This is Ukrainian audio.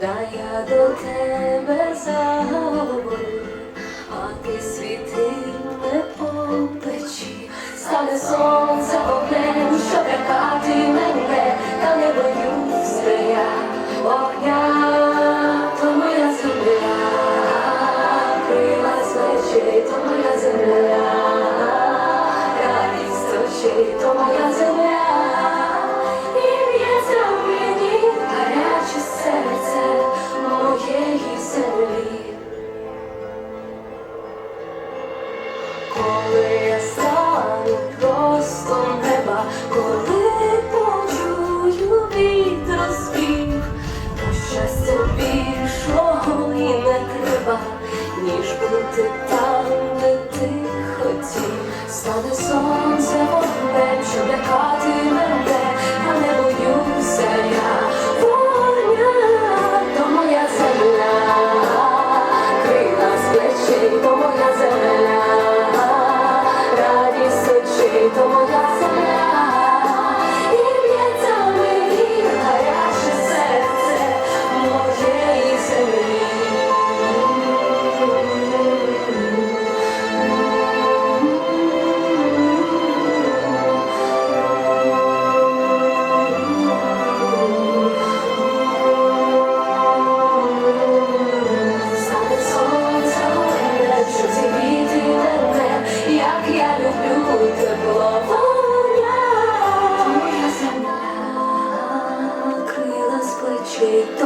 до тебе заговорю, а ти світиме по печі, стане сонце straight